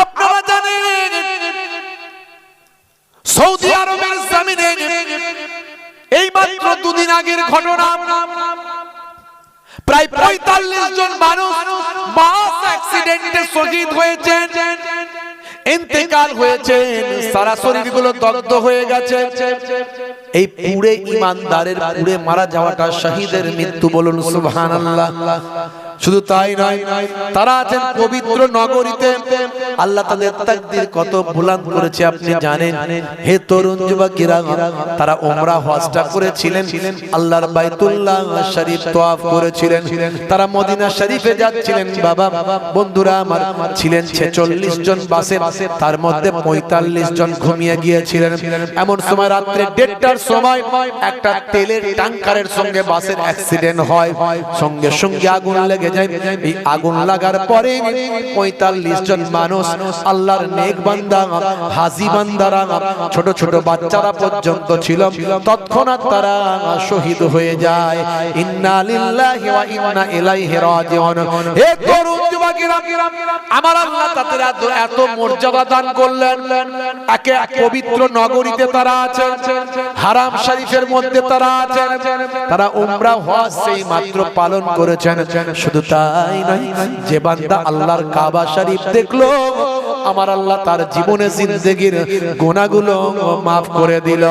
আপনারা জানেন সৌদি আরবের জমিনে এই মাত্র দুদিন আগের ঘটনা। প্রায় পঁয়তাল্লিশ জন মানুষ বাস অ্যাক্সিডেন্টে শহীদ হয়েছে, সারা শরীরগুলো হয়ে গেছে। এই পুরে ইমানদারের পুরে মারা যাওয়াটা শহীদের মৃত্যু বলুন, সুবহানাল্লাহ। শুধু তাই নয়, তারা আছেন পবিত্র নগরীতে। আল্লাহ তাদের তাকদীর কত বুলান্দ করেছে, আপনি জানেন? হে তরুণ যুবকেরা, তারা ওমরা হজটা করেছিলেন, আল্লাহর বাইতুল্লাহ শরীফ তওয়াফ করেছিলেন। তারা মদিনা শরীফে যাচ্ছিলেন, বাবা, বন্ধুরা আমার, ছিলেন 46 জন বাসে, তার মধ্যে 45 জন ঘুমিয়ে গিয়েছিলেন। এমন সময় রাত্রে দেড়টার সময় একটা তেলের ট্যাঙ্কারের সঙ্গে বাসের অ্যাক্সিডেন্ট হয়। সঙ্গে সঙ্গে আগুন লেগে যায়। এই আগুন লাগার পরে 45 জন মানুষ আল্লাহর নেক বান্দা, হাজি বান্দারা, ছোট ছোট বাচ্চারা পর্যন্ত ছিল। তৎক্ষণাৎ তারা শহীদ হয়ে যায়। ইন্না লিল্লাহি ওয়া ইন্না ইলাইহি রাজিউন। হে আমার আল্লাহ তাদের এত- মর্যাদা দান করলেন। এক পবিত্র নগরীতে তারা আছেন, হারাম শরীফের মধ্যে তারা আছেন। তারা উমরা হজ সেই মাত্র পালন করেছেন। শুধু তাই নয়, যে বান্দা আল্লাহর কাবা শরীফ দেখল, আমার আল্লাহ তার জীবনে জিন্দগির গোনাগুলো মাফ করে দিল।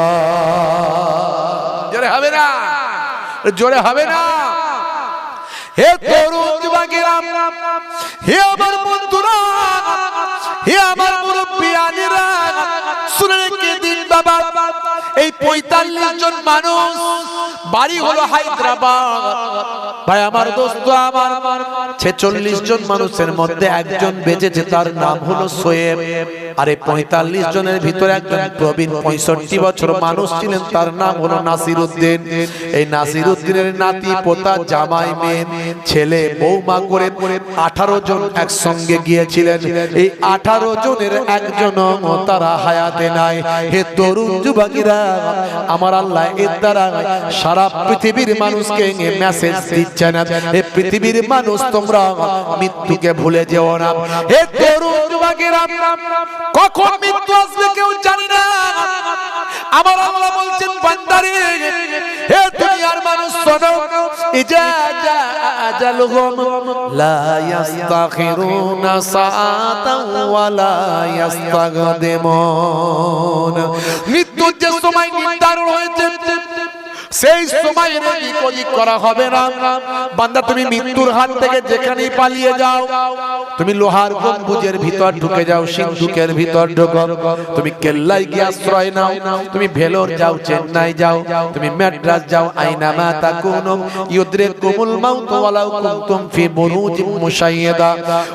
জোরে হবে না? জোরে হবে না? হে তরুণ যুবকেরা, হে আমার বন্ধুরা, হে আমার মুরব্বিয়ানেরা শুনে রেখে দিন বাবা। এই পঁয়তাল্লিশ জন মানুষ বাড়ি হলো হায়দ্রাবাদ। ভাই আমার দোস্ত আমার ছেচল্লিশ জন মানুষের মধ্যে একজন বেঁচেছে তার নাম হলো সোয়েব। আরে পঁয়তাল্লিশ জনের ভিতরে একজন প্রবীণ পঁয়ষট্টি বছর মানুষ ছিলেন তার নাম হলো নাসির উদ্দিন এই নাসির উদ্দিনের নাতি পোতা জামাই মেয়ে ছেলে বৌমা করে আঠারো জন একসঙ্গে গিয়েছিলেন। এই আঠারো জনের একজন তারা হায়াতে নাই। হে তরুণ যুবকেরা আমার আল্লাহ এর দ্বারা সারা পৃথিবীর মানুষকে মেসেজ দিচ্ছে না। হে পৃথিবীর মানুষ তোমরা মৃত্যুকে ভুলে যেও না। হে তরুণ যুবকেরা, কখন মৃত্যু আসবে কেউ জানি না। আমার আল্লাহ বলছেন, বান্দারে হে দুনিয়ার মানুষ শোনো। ইজা জা আজালুহুম লা ইস্তাখিরুনা সাআতাও ওয়া লা ইস্তাগদিমুন মৃত্যুর যে সময় নির্ধারণ হয়েছে। সেই সময় এদিক ওদিক করা হবে না। বান্দা, তুমি মৃত্যুর হাত থেকে যেখানেই পালিয়ে যাও, তুমি লোহার গম্বুজের ভিতর ঢুকে যাও, সিন্ধুকের ভিতর ঢুকো। তুমি কেল্লাই গিয়ে আশ্রয় নাও। তুমি ভেলোর যাও, চেন্নাই যাও। তুমি ম্যাড্রাস যাও আইনামা তাকুনুম ইউদ্রিকুমুল মাউত ওয়ালাউ কুনতুম ফি বুরুজিম মুশাইয়াদা।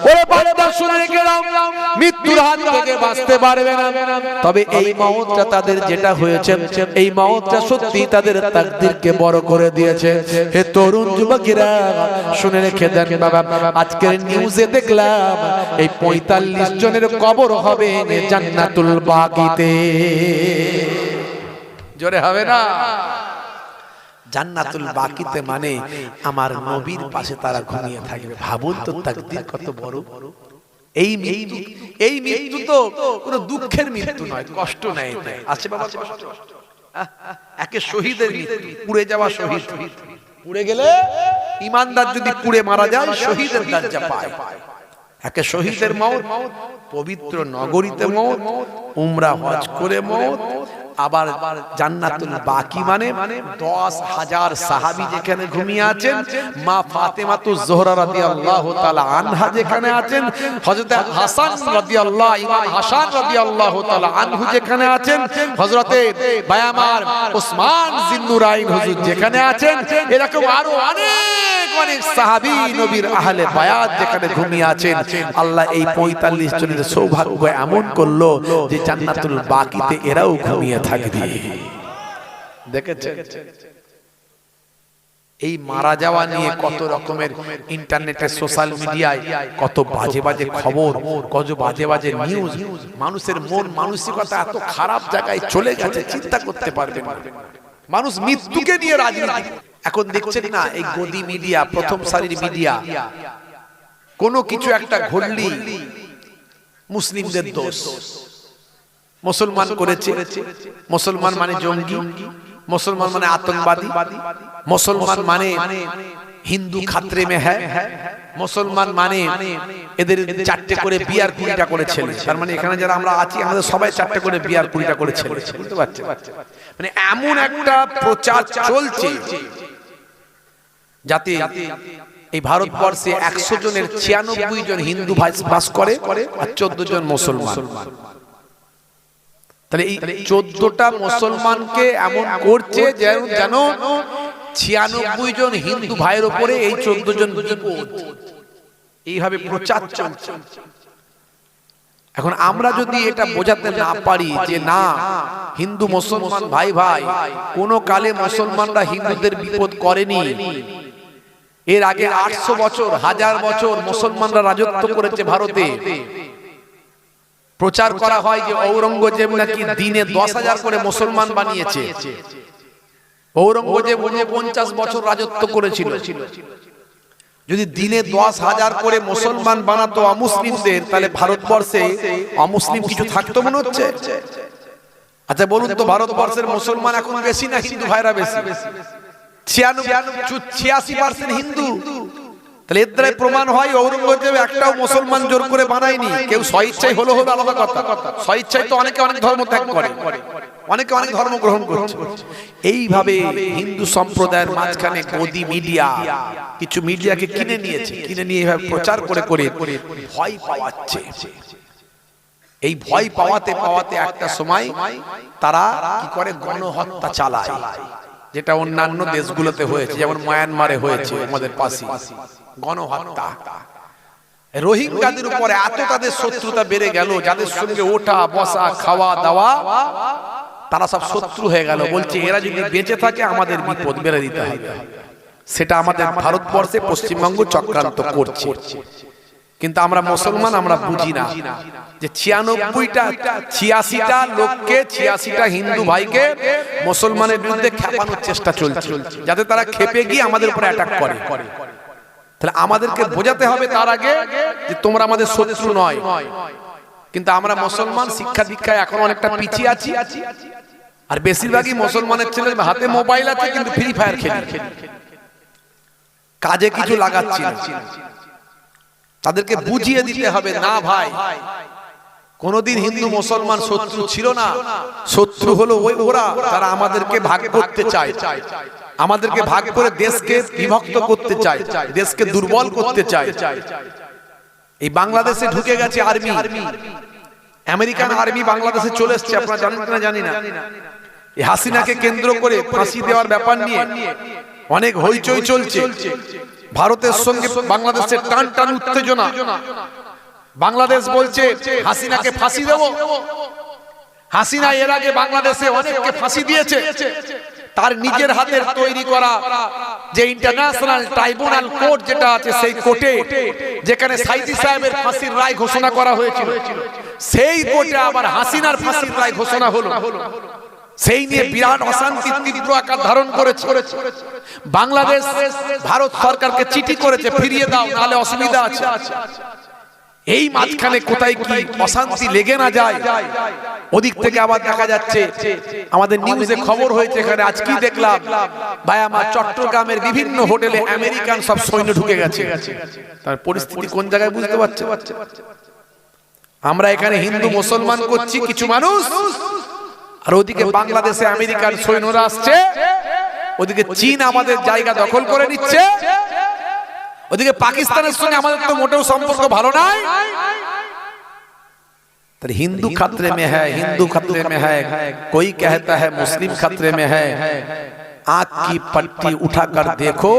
ওরে বান্দা, শুনে দাও মৃত্যুর হাত থেকে বাঁচতে পারবে না। তবে এই মওতটা তাদের যেটা হয়েছে এই মওতটা সত্যি তাদের তাকদীরকে বড় করে দিয়েছে। হে তরুণ যুবকেরা শুনে রেখে দেন বাবা। আজকের নিউজে দেখলাম এই পঁয়তাল্লিশ জনের কবর হবে জান্নাতুল বাকিতে জোরে হবে না? জান্নাতুল বাকিতে মানে আমার নবীর পাশে তারা ঘুমিয়ে থাকবে। ভাবুন তো তাকদীর কত বড়। বড়। এই মৃত্যু এই মৃত্যু তো কোনো দুঃখের মৃত্যু নয়, কষ্ট নেই আছে বাবা কষ্ট? একে শহীদের মৃত্যু, পুড়ে যাওয়া শহীদ। পুড়ে গেলে ইমানদার যদি পুড়ে মারা যায়, শহীদের দরজা পায়। একে শহীদের মত, পবিত্র নগরীতে মত, উমরা হজ করে মত আবার জান্নাতুল বাকি মানে দশ হাজার সাহাবি যেখানে ঘুমিয়ে আছেন, মা ফাতেমা তো জোহরা রাদিয়াল্লাহু তাআলা আনহা যেখানে আছেন, হযরত হাসান রাদিয়াল্লাহ ইমাম হাসান রাদিয়াল্লাহু তাআলা আনহু যেখানে আছেন হজরতে বায়ামার ওসমান জিন্নুরাইন হুজুর যেখানে আছেন, এরকম আরও অনেক অনেক সাহাবী নবীর আহলে বায়াত যেখানে ঘুমিয়ে আছেন, আল্লাহ এই 45 জনের সৌভাগ্য এমন করল যে জান্নাতুল বাকিতে এরাও ঘুমিয়ে থাকবে। দেখেছেন? এই মারা যাওয়া নিয়ে কত রকমের ইন্টারনেটে, সোশ্যাল মিডিয়ায় কত বাজে বাজে খবর, কত বাজে বাজে নিউজ। মানুষের মন মানসিকতা এত খারাপ জায়গায় চলে গেছে, চিন্তা করতে পারবে মানুষ মৃত্যুকে নিয়ে রাজনীতি এখন দেখছেন না এই গদি মিডিয়া প্রথম সারির মিডিয়া কোনো কিছু একটা ঘটলি মুসলিমদের দোষ। মুসলমান করেছে মুসলমান মানে জঙ্গি মুসলমান মানে আতঙ্কবাদী মুসলমান মানে হিন্দু খাত্রে মে হ্যাঁ মুসলমান মানে এদের চারটে করে বিয়ার কুড়িটা করে ছেলে তার মানে এখানে যারা আমরা আছি আমাদের সবাই চারটে করে বিয়ার কুড়িটা করে বুঝতে পারছেন মানে এমন একটা প্রচার চলছে। যাতে এই ভারতবর্ষে একশো জনের ছিয়ানব্বই জন হিন্দু বাস করে আর চোদ্দ জন মুসলমান। তাহলে এই চোদ্দটা মুসলমানকে এমন করছে যেন যেন ছিয়ানব্বই জন হিন্দু ভাইয়ের উপরে এই চোদ্দ জন এইভাবে প্রচার চলছে। এখন আমরা যদি এটা বোঝাতে না পারি যে না, হিন্দু মুসলমান ভাই ভাই, কোন কালে মুসলমানরা হিন্দুদের বিপদ করেনি। এর আগে আটশো বছর হাজার বছর মুসলমানরা রাজত্ব করেছে ভারতে। প্রচার করা হয় যে ঔরঙ্গজেব নাকি দিনে দশ হাজার করে মুসলমান বানিয়েছে। ঔরঙ্গজেব পঞ্চাশ বছর রাজত্ব করেছিল। যদি দিনে দশ হাজার করে মুসলমান বানাতো অমুসলিমদের তাহলে ভারতবর্ষে অমুসলিম কিছু থাকতো মনে হচ্ছে? আচ্ছা বলুন তো ভারতবর্ষের মুসলমান এখন বেশি না হিন্দু ভাইরা বেশি। ছিয়াশি পার্সেন্ট হিন্দু। তাহলে এর দ্বারাই প্রমাণ হয় ঔরঙ্গজেব একটাও মুসলমান জোর করে বানায়নি। কেউ স্বইচ্ছাই হলো হলো আলাদা কথা। স্বইচ্ছাই তো অনেকে অনেক ধর্ম ত্যাগ করে। অনেকে অনেক ধর্ম গ্রহণ করছে। এইভাবে হিন্দু সম্প্রদায়ের মাঝখানে গদি মিডিয়া কিছু মিডিয়াকে কিনে নিয়েছে। কিনে নিয়ে এইভাবে প্রচার করে করে ভয় পাওয়াচ্ছে। এই ভয় পাওয়াতে পাওয়াতে একটা সময় তারা কি করে গণহত্যা চালায়? যেটা অন্যান্য দেশগুলোতে হয়েছে, যেমন মায়ানমারে হয়েছে, আমাদের পাশে। গণহত্যা। রোহিঙ্গাদের উপরে এত তাদের শত্রুতা বেড়ে গেল, যাদের সঙ্গে ওঠা, বসা, খাওয়া, দাওয়া, তারা সব শত্রু হয়ে গেল। বলছে, এরা যদি বেঁচে থাকে, আমাদের বিপদ বেড়ে দিতে হবে। সেটা আমাদের ভারতবর্ষে পশ্চিমবঙ্গ চক্রান্ত করছে। কিন্তু আমরা মুসলমান, আমরা বুঝি না। যে ছিয়ানব্বইটা, ছিয়াশিটা লোককে, ছিয়াশিটা হিন্দু ভাইকে মুসলমানের বিরুদ্ধে খেপানোর চেষ্টা চলছে, যাতে তারা খেপে গিয়ে আমাদের উপরে অ্যাটাক করে। তাহলে আমাদেরকে বোঝাতে হবে তার আগে যে তোমরা আমাদের শত্রু নয়। কিন্তু আমরা মুসলমান, শিক্ষা দীক্ষায় এখন অনেকটা পিছিয়ে আছি। আর বেশিরভাগই মুসলমানের ছেলের হাতে মোবাইল আছে, কিন্তু ফ্রি ফায়ার খেলি। কাজে কিছু লাগাচ্ছি তাদেরকে বুঝিয়ে দিতে হবে, না ভাই কোনদিন হিন্দু মুসলমান শত্রু ছিল না। শত্রু হলো ওই ওরা তারা আমাদেরকে ভাগ করতে চায়। আমাদেরকে ভাগ করে দেশকে বিভক্ত করতে চায়। দেশকে দুর্বল করতে চায়। এই বাংলাদেশে ঢুকে গেছে আর্মি আমেরিকান আর্মি বাংলাদেশে চলে এসছে আপনারা জানেন কিনা জানি না। এই হাসিনাকে কেন্দ্র করে ফাঁসি দেওয়ার ব্যাপার নিয়ে অনেক হইচই চলছে। ভারতের সঙ্গে বাংলাদেশের টান টান উত্তেজনা। বাংলাদেশ বলছে হাসিনাকে ফাঁসি দেব। হাসিনা এর আগে বাংলাদেশে অনেককে ফাঁসি দিয়েছে। তার নিজের হাতের তৈরি করা যে ইন্টারন্যাশনাল ট্রাইব্যুনাল কোর্ট যেটা আছে সেই কোর্টে যেখানে সাইদি সাহেবের ফাঁসির রায় ঘোষণা করা হয়েছিল। সেই কোর্টে আবার হাসিনার ফাঁসির রায় ঘোষণা হলো। সেই নিয়ে বিরাট অশান্তি তীব্র আকার ধারণ করেছে। বাংলাদেশ ভারত সরকারকে চিঠি করেছে ফিরিয়ে দাও নাহলে অসুবিধা আছে। এই মাঝখানে কোথায় কি অশান্তি লেগে না যায়? ওদিক থেকে আবার দেখা যাচ্ছে আমাদের নিউজে খবর হয়েছে এখানে আজ কি দেখলাম ভাই আমার চট্টগ্রামের বিভিন্ন হোটেলে আমেরিকান সব সৈন্য ঢুকে গেছে। তার পরিস্থিতি কোন জায়গায় বুঝতে পারছে? আমরা এখানে হিন্দু মুসলমান করছি কিছু মানুষ। আর ওদিকে বাংলাদেশে আমেরিকার সৈন্যরা আসছে। ওদিকে চীন আমাদের জায়গা দখল করে নিচ্ছে। ওদিকে পাকিস্তানের সঙ্গে আমাদের তো মোটেও সম্পর্ক ভালো নাই तर हिंदू खतरे में है हिंदू खतरे में है कोई कहता है मुस्लिम खतरे में है आंख की पट्टी उठाकर देखो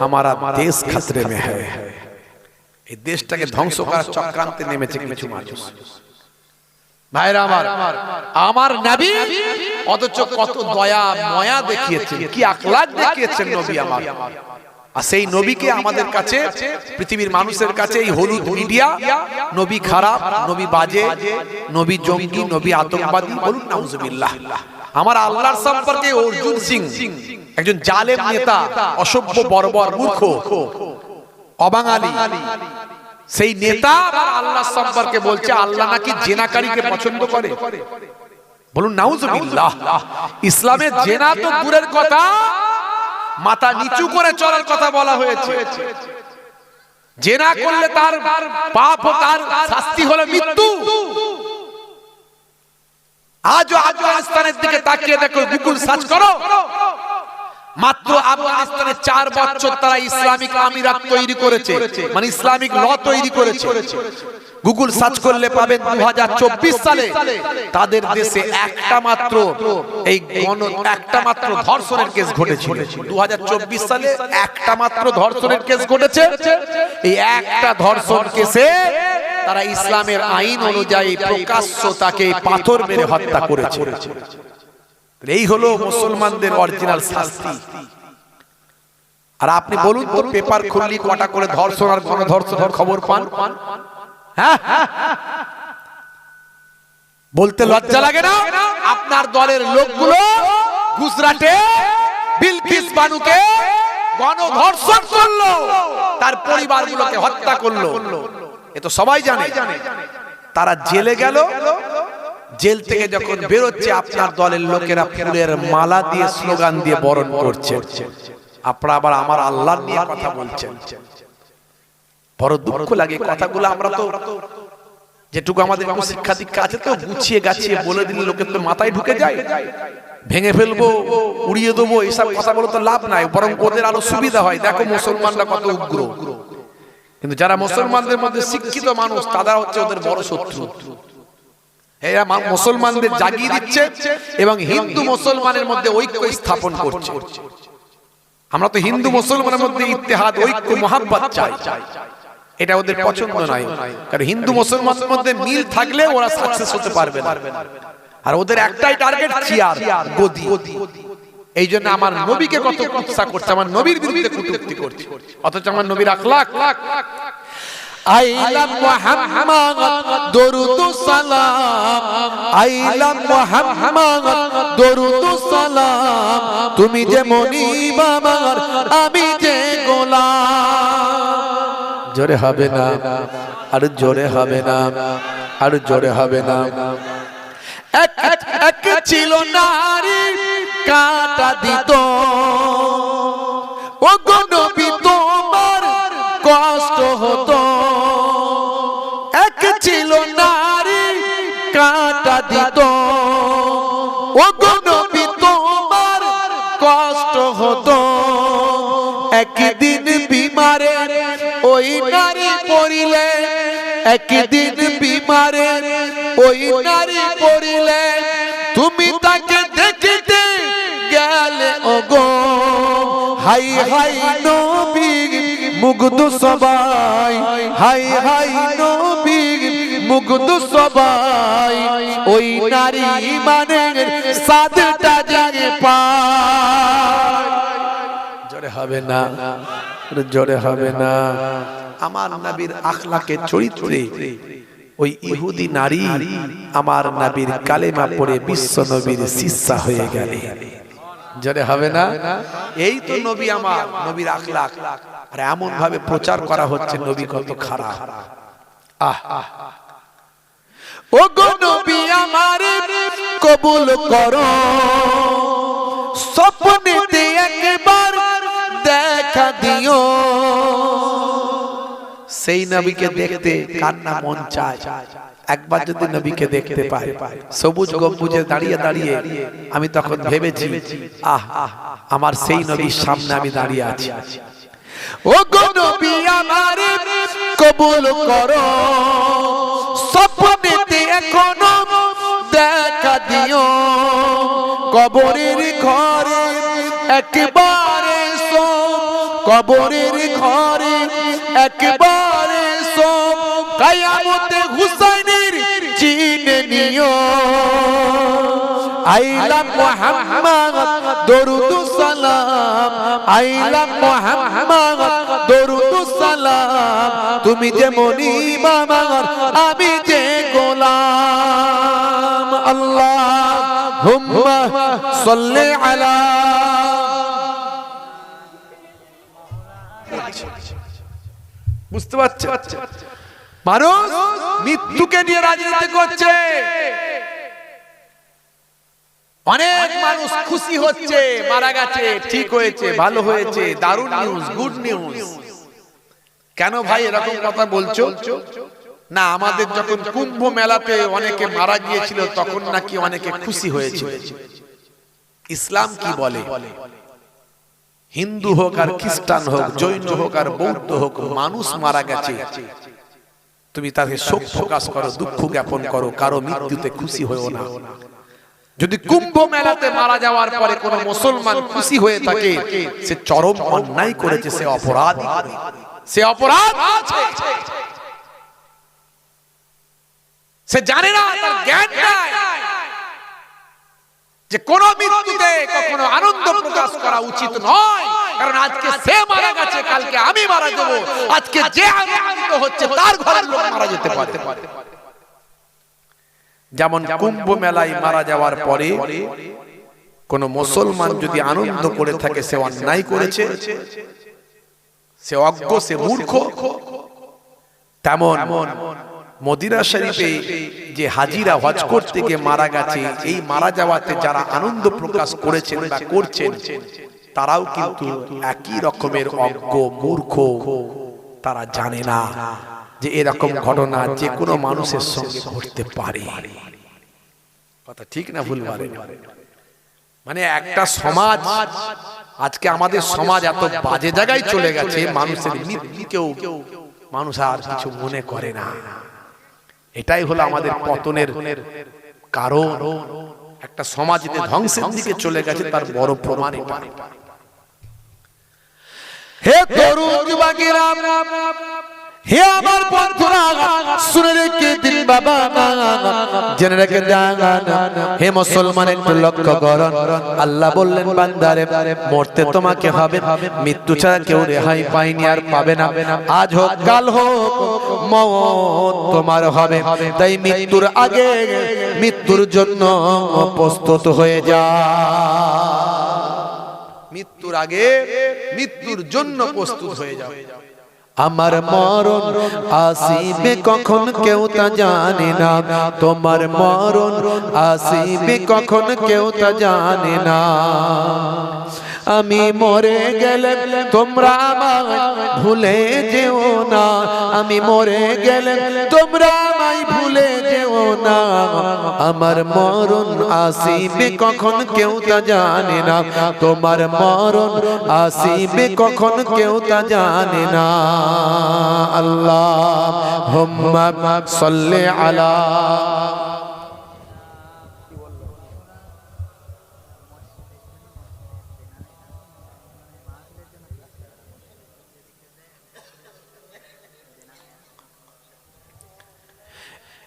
हमारा देश खतरे में है এই দেশটাকে ধ্বংস করার চক্রান্তে নেমেছে কিছু মানুষ ভাইরা আমার আমার নবী অথচ কত দয়া ময়া দেখিয়েছেন কি আকলাক দেখিয়েছেন নবী আমার আর সেই নবীকে আমাদের কাছে পৃথিবীর মানুষের কাছে এই হলুদ মিডিয়া নবী খারাপ নবী বাজে নবী জঙ্গি নবী আতঙ্কবাদী বলুন নাউজুবিল্লাহ আমার আল্লাহর সম্পর্কে অর্জুন সিং একজন জালেম নেতা অসভ্য বর্বর মূর্খ অবাঙালি। সেই নেতা আল্লাহ সম্পর্কে বলছে আল্লাহ নাকি জেনাকারীকে পছন্দ করে? বলুন নাউজুবিল্লাহ। ইসলামে জেনা তো দূরের কথা। মাথা নিচু করে চলার কথা বলা হয়েছে। জেনা করলে তার পাপ ও তার শাস্তি হলো মৃত্যু। আজ আজ আফগানিস্তানের দিকে তাকিয়ে দেখো গুগল সার্চ করো। মাত্র আফগানিস্তানে চার বছর তারা ইসলামিক আমিরাত তৈরি করেছে। মানে ইসলামিক ল তৈরি করেছে। গুগল সার্চ করলে পাবেন দু সালে তাদের দেশে একটা মাত্র, এই গণ একটা মাত্র ধর্ষণের কেস ঘটেছিল। দু হাজার চব্বিশ সালে একটা মাত্র ধর্ষণের কেস ঘটেছে। এই একটা ধর্ষণ কেসে তারা ইসলামের আইন অনুযায়ী প্রকাশ্য তাকে পাথর মেরে হত্যা করেছে। এই হলো মুসলমানদের অরিজিনাল শাস্তি। আর আপনি বলুন তো, পেপার খুললি, কটা করে ধর্ষণ আর গণধর্ষণের খবর পান? হ্যাঁ? বলতে লজ্জা লাগে না? আপনার দলের লোকগুলো গুজরাটে বিলকিস বানুকে গণধর্ষণ করল, তার পরিবারগুলোকে হত্যা করল। এ তো সবাই জানে। তারা জেলে গেল জেল থেকে যখন বেরোচ্ছে আপনার দলের লোকেরা ফুলের মালা দিয়ে স্লোগান দিয়ে বরণ করছে। আপনারা আবার আমার আল্লাহ নিয়ে কথা বলছেন। বড় দুঃখ লাগে কথাগুলো। আমরা তো যেটুকু আমাদের একটু শিক্ষা দীক্ষা আছে তো গুছিয়ে গাছিয়ে বলে দিলে লোকের তো মাথায় ঢুকে যায়। ভেঙে ফেলব উড়িয়ে দেবো এসব কথা বলে তো লাভ নাই। বরং ওদের আরও সুবিধা হয়। দেখো মুসলমানরা কত উগ্র। কিন্তু যারা মুসলমানদের মধ্যে শিক্ষিত মানুষ তারা হচ্ছে ওদের বড় শত্রু। এরা মুসলমানদের জাগিয়ে দিচ্ছে এবং হিন্দু মুসলমানের মধ্যে ঐক্য স্থাপন করছে। আমরা তো হিন্দু মুসলমানের মধ্যে ইত্তেহাদ ঐক্য মোহাব্বত চাই। এটা ওদের পছন্দ নয়। কারণ হিন্দু মুসলমানের মধ্যে মিল থাকলে ওরা সাকসেস হতে পারবে না। আর ওদের একটাই টার্গেট চেয়ার গদি। এই জন্য আমার নবীকে কত কুৎসা করছে আমার নবীর বিরুদ্ধে কটূক্তি করছে। অথচ আমার নবীর আখলাক আইলাম মুহাম্মদ দরুদ সালাম। আইলাম মুহাম্মদ দরুদ সালাম। তুমি যে আমার আমি যে গোলাম। জোরে হবে না আর জোরে হবে না আর জোরে হবে না। এক এক- এক ছিল নারী কাটা দিত। ও গো নবী ও নবী, তোমার কষ্ট হতো। একদিন বিমারে ওই নারী পড়িলে, একদিন বিমারে ওই নারী পড়িলে। তুমি তাকে দেখিতে গেলে, ওগো। হাই হাই নবী, মুগ্ধ সবাই। হাই হাই নবী মুগ্ধ সবাই, ওই নারী মানে সাদটা জাগে পায়। হবে না জোরে হবে না। আমার নবীর আখলাকে চরিত্রে ওই ইহুদি নারী আমার নবীর কালেমা পড়ে বিশ্ব নবীর শিষ্যা হয়ে গেলে। জোরে হবে না? এই তো নবী আমার, নবীর আখলাক। আর এমন ভাবে প্রচার করা হচ্ছে, নবী কত খারাপ। আহ আহ। ও নবী আমার কবুল স্বপ্নেতে একবার দেখা দিও। সেই নবীকে দেখতে কান্না মন চায়। একবার যদি নবীকে দেখতে পাই সবুজ গম্বুজে দাঁড়িয়ে দাঁড়িয়ে আমি তখন ভেবেছি, আহ, আমার সেই নবীর সামনে আমি দাঁড়িয়ে আছি। ও গো নবী আমার কবুল করো। স্বপ্নেতে এখনও দেখা দিও। কবরের ঘরে একবারে সো কবরের ঘরে একবারে সো কায়ামতে হুসাইনের চিনে নিও। আইলাম মুহাম্মদ, দরুদ সালাম। আইলাম মুহাম্মদ, দরুদ সালাম। তুমি যে মনিব আমার, আমি যে মানুষ মৃত্যুকে নিয়ে রাজনীতি করছে। অনেক মানুষ খুশি হচ্ছে, মারা গেছে, ঠিক হয়েছে, ভালো হয়েছে, দারুণ নিউজ গুড নিউজ কেন ভাই এরকম কথা বলছো? না আমাদের যখন কুম্ভ মেলাতে অনেকে মারা গিয়েছিল তখন নাকি অনেকে খুশি হয়েছিল ইসলাম কি বলে? হিন্দু হোক আর খ্রিস্টান হোক জৈন হোক আর বৌদ্ধ হোক মানুষ মারা গেছে। তুমি তাকে শোক প্রকাশ করো দুঃখ জ্ঞাপন করো কারও মৃত্যুতে খুশি হয়েও না। যদি কুম্ভ মেলাতে মারা যাওয়ার পরে কোন মুসলমান খুশি হয়ে থাকে সে চরম অন্যায় করেছে সে অপরাধ। সে অপরাধ। আছে সে জানে না, তার জ্ঞান নাই। যে কোন মৃত্যুতে কখনো আনন্দ প্রকাশ করা উচিত নয়। কারণ আজকে সে মারা গেছে, কালকে আমি মারা যাব। আজকে যে আনন্দ হচ্ছে, তার ঘরের লোক মারা যেতে পারে। যেমন কুম্ভ মেলায় মারা যাওয়ার পরে কোন মুসলমান যদি আনন্দ করে থাকে, সে অন্যায় করেছে, সে অজ্ঞ, সে মূর্খ, তেমন মদিনা শরীফে যে হাজিরা হজ করতে গিয়ে মারা গেছে এই মারা যাওয়াতে যারা আনন্দ প্রকাশ করেছেন বা করছেন তারাও কিন্তু একই রকমের অজ্ঞ মূর্খ তারা জানে না যে এরকম ঘটনা যে কোনো মানুষের সঙ্গে ঘটতে পারে। কথা ঠিক না ভুল পারে মানে একটা সমাজ আজকে আমাদের সমাজ এত বাজে জায়গায় চলে গেছে মানুষের মৃত্যুকেও মানুষ আর কিছু মনে করে না। এটাই হলো আমাদের পতনের কারণ। একটা সমাজ যে ধ্বংসের দিকে চলে গেছে তার বড় প্রমাণ এটা। হে তরুণ যুবকেরা হে আমার বন্ধুরা, শুনে রেখে দিন বাবা জেনে রেখে হে মুসলমান, একটু লক্ষ্য করুন। আল্লাহ বললেন, বান্দারে, মরতে তোমাকে হবে, মৃত্যু ছাড়া কেউ রেহাই পায়নি আর পাবে না। আজ হোক, কাল হোক তোমার হবে। তাই মৃত্যুর আগে মৃত্যুর জন্য প্রস্তুত হয়ে যা। মৃত্যুর আগে মৃত্যুর জন্য প্রস্তুত হয়ে যাও আমার মরণ আসিবে কখন কেউ তা জানে না। তোমার মরণ আসিবে কখন কেউ তা জানে না। আমি মরে গেলে তোমরা আমায় ভুলে যেও না। আমি মরে গেলে তোমরা আমায় ভুলে না। আমার মরণ আসিবে কখন কেউ তা জানে না। তোমার মরণ আসিবে কখন কেউ তা জানে না। আল্লাহ হুম্মা সাল্লি আলা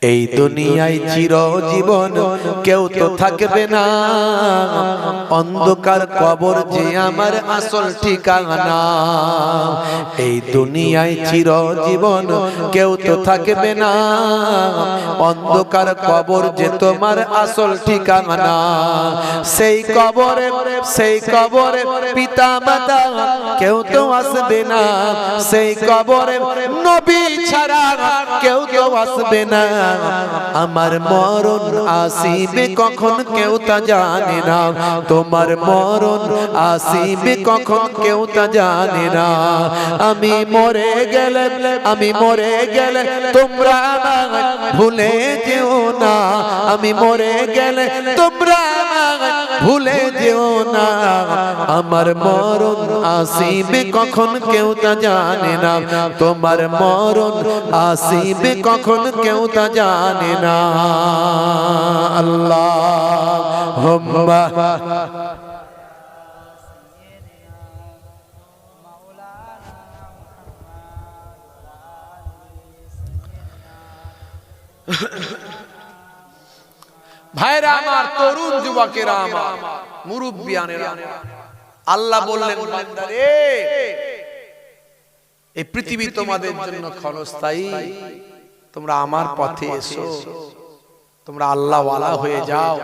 এই দুনিয়ায় চির জীবন কেউ তো থাকবে না। অন্ধকার কবর যে আমার আসল ঠিকানা। এই দুনিয়ায় চির জীবন কেউ তো থাকবে না। অন্ধকার কবর যে তোমার আসল ঠিকানা। সেই কবরে সেই কবরে পিতা মাতা কেউ তো আসবে না। সেই কবরে নবী ছাড়া কেউ তো আসবে না। আমার মরণ আসিবে কখন কেউ তা জানে না। তোমার মরণ আসিবে কখন কেউ তা জানে না। আমি মরে গেলে, আমি মরে গেলে তোমরা ভুলে যেও না। আমি মরে গেলে তোমরা ভুলে যেও না। আমার মরণ আসিবে কখন কেউ তা জানে না। তোমার মরণ আসিবে কখন কেউ তা জানে না। আল্লাহ হুম্মা ভাইরা আমার তরুণ যুবকেরা আমার মুরব্বিয়ানেরা আল্লাহ বললেন বান্দারে এই পৃথিবী তোমাদের জন্য ক্ষণস্থায়ী। তোমরা আমার পথে এসো। তোমরা আল্লাহ ওয়ালা হয়ে যাও।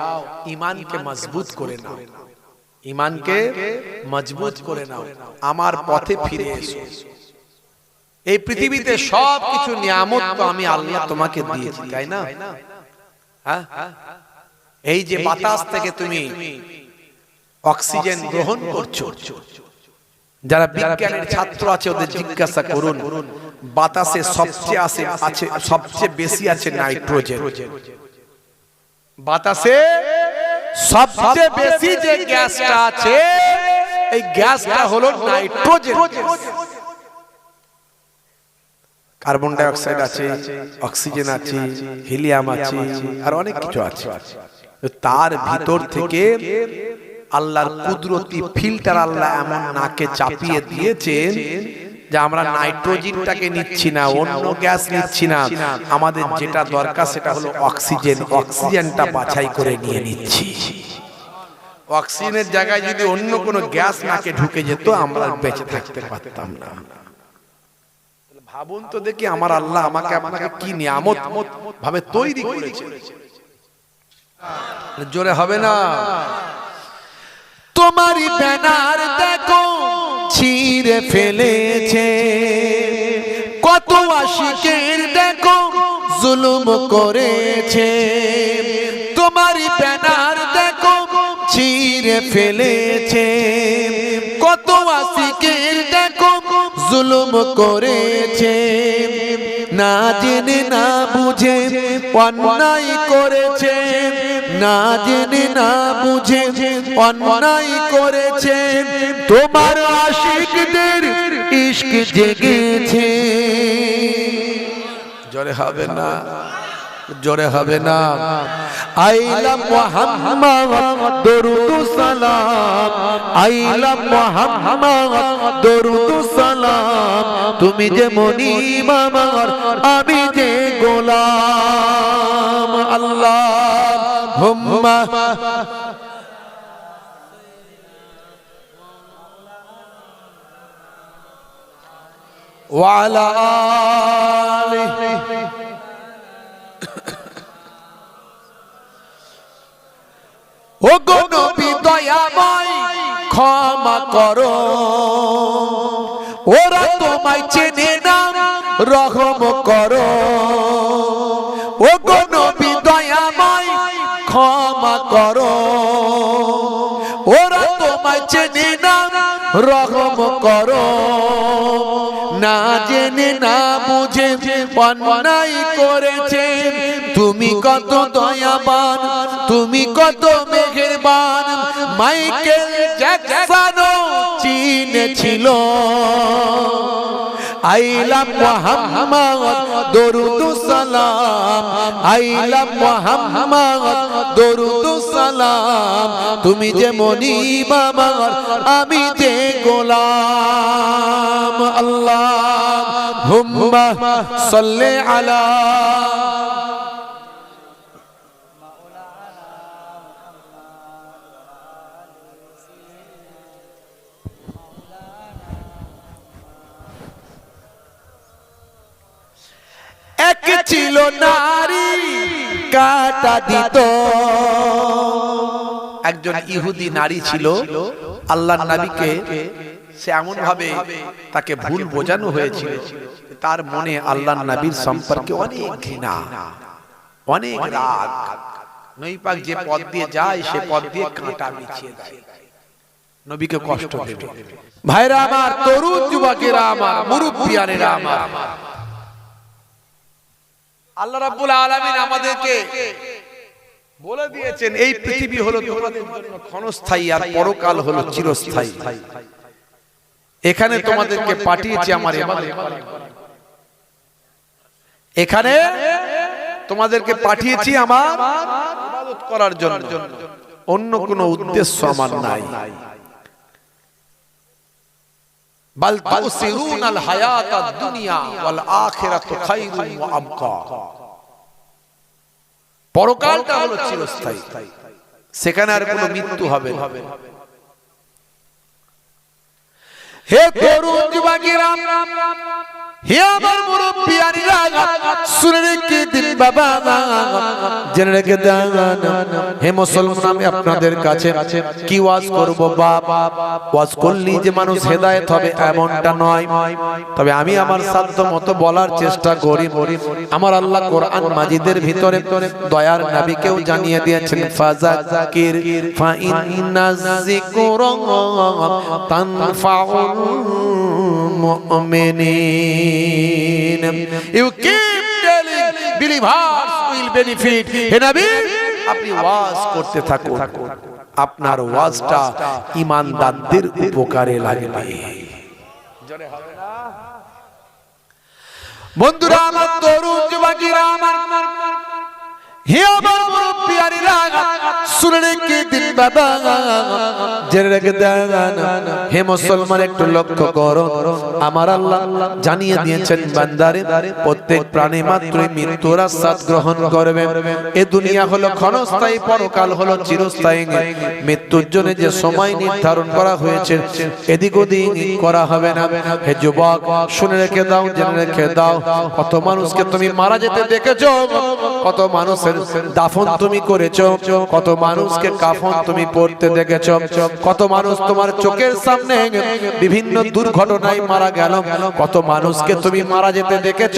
ইমানকে মজবুত করে নাও। ইমানকে মজবুত করে নাও। আমার পথে ফিরে এসো। এই পৃথিবীতে সব কিছু নিয়ামত তো আমি আল্লাহ তোমাকে দিয়েছি তাই না? হ্যাঁ? এই যে বাতাস থেকে তুমি অক্সিজেন গ্রহণ করছ। যারা বিজ্ঞানের ছাত্র আছে ওদের জিজ্ঞাসা করুন বাতাসে সবচেয়ে আছে আছে সবচেয়ে বেশি আছে নাইট্রোজেন। বাতাসে সবচেয়ে বেশি যে গ্যাসটা আছে এই গ্যাসটা হলো নাইট্রোজেন। কার্বন ডাই অক্সাইড আছে অক্সিজেন আছে হিলিয়াম আছে আর অনেক কিছু আছে। তার ভিতর থেকে আল্লাহর কুদরতি ফিল্টার আল্লাহ এমন নাকে চাপিয়ে দিয়েছেন যে আমরা নাইট্রোজেনটাকে নিচ্ছি না অন্য গ্যাস নিচ্ছি না। আমাদের যেটা দরকার সেটা হলো অক্সিজেন অক্সিজেনটা বাছাই করে নিয়ে নিচ্ছি। অক্সিজেনের জায়গায় যদি অন্য কোনো গ্যাস নাকে ঢুকে যেত আমরা বেঁচে থাকতে পারতাম না। ভাবুন তো দেখি আমার আল্লাহ আমাকে আপনাকে কি নিয়ামত ভাবে তৈরি করেছে। জোরে হবে না। তোমারই ব্যানার দেখো, ছিঁড়ে ফেলেছে। কত আশিকের দেখো, জুলুম করেছে। তোমারই ব্যানার দেখো, ছিঁড়ে ফেলেছে। কত আশিকের দেখো, জুলুম করেছে। না জেনে, না বুঝে অন্যায় করেছে। না জেনে না বুঝে অন্যায় করেছে। তোমার আশিকদের ইশক জেগেছে। জোরে হবে না, জোরে হবে না। আইলা মুহাম্মদ, দরুদ সালাম। আইলা মুহাম্মদ, দরুদ সালাম। তুমি যে মনিম আমার, আমি যে গোলাম। আল্লাহ। হুম্মা। ওয়ালা আলিহি। ও গো নবী দয়াময়, ক্ষমা করো। ওরা তোমায় চেনে না, রহম করো। নবী রহম করো। না জেনে, না বুঝে অন্যায় করেছে। তুমি কত দয়াবান, তুমি কত মেহেরবান। মাইকেল জ্যাকসনও চিনেছিল। আইলাম মুহাম্মদ, দরুদ সালাম। আইলাম মুহাম্মদ, দরুদ সালাম। তুমি যে মনিব আমার আমি যে গোলাম। আল্লাহ হুম্মা সাল্লি আলা। এক ছিল নারী কাটা দিত। একজন ইহুদি নারী ছিল আল্লাহ নবীকে সে এমন ভাবে তাকে ভুল বোঝানো হয়েছিল তার মনে আল্লাহ নবীর সম্পর্কে অনেক ঘৃণা অনেক রাগ। নৈপাক যে পথ দিয়ে যায় সে পথ দিয়ে কাঁটা বিছিয়ে দেয়। নবীকে কষ্ট দেবে। ভাইরা আমার তরুণ যুবকেরা আমার মুরব্বিয়ানেরা আমার। আল্লাহ রাব্বুল আলামিন আমাদেরকে বলে দিয়েছেন, এই পৃথিবী হলো তোমাদের জন্য ক্ষণস্থায়ী আর পরকাল হলো চিরস্থায়ী। এখানে তোমাদেরকে পাঠিয়েছি আমার এখানে তোমাদেরকে পাঠিয়েছি আমার করার জন্য। অন্য কোনো উদ্দেশ্য আমার নাই। হায়াতাদ দুনিয়া ওয়াল আখিরাতু খায়রুন ওয়া আবকা পরকালটা হলো চিরস্থায়ী। সেখানে আর কোনো মৃত্যু হবে না। হে তরুণ যুবকেরা হে আমার মুরব্বিয়ানিরা শুনে রেখে দিন বাবা জেনে রেখে হে মুসলমান, আমি আপনাদের কাছে কি ওয়াজ করব বাপ? ওয়াজ করলি যে মানুষ হেদায়েত হবে, এমনটা নয়। তবে আমি আমার সাধ্য মতো বলার চেষ্টা করি। আমার আল্লাহ কোরআন মাজিদের ভিতরে দয়ার নবীকেও জানিয়ে দিয়েছেন ফাজাকির ফা ইন্নাজ যিকরা তানফাউল মুমিনিন। You keep telling believers will benefit হে নবী, আপনি ওয়াজ করতে থাকুন। আপনার ওয়াজটা ঈমানদারদের উপকারে লাগবে। বন্ধুরা, আমার তরুণ যুবকেরা, আমার হে আমার মুরব্বিয়ানিরা শুনে রেখে দিন জেনে রেখে হে মুসলমান, একটু লক্ষ্য করো আমার আল্লাহ জানিয়ে দিয়েছেন বান্দারে, প্রত্যেক প্রাণী মাত্রই মৃত্যুর আশ্বাস গ্রহণ করবে। এ দুনিয়া হলো ক্ষণস্থায়ী, পরকাল হলো চিরস্থায়ী। মৃত্যুর জন্য যে সময় নির্ধারণ করা হয়েছে, এদিক ওদিক করা হবে না। হে যুবক, শুনে রেখে দাও, জেনে রেখে দাও। কত মানুষকে তুমি মারা যেতে দেখেছ? কত মানুষের দাফন তুমি করেছ? কত মানুষকে কাফন তুমি পড়তে দেখেছ, কত মানুষ তোমার চোখের সামনে বিভিন্ন দুর্ঘটনায় মারা গেল, কত মানুষকে তুমি মারা যেতে দেখেছ।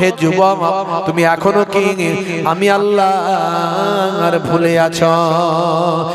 হে যুবক, তুমি এখনও কি আমি আল্লাহ আর ভুলে আছো?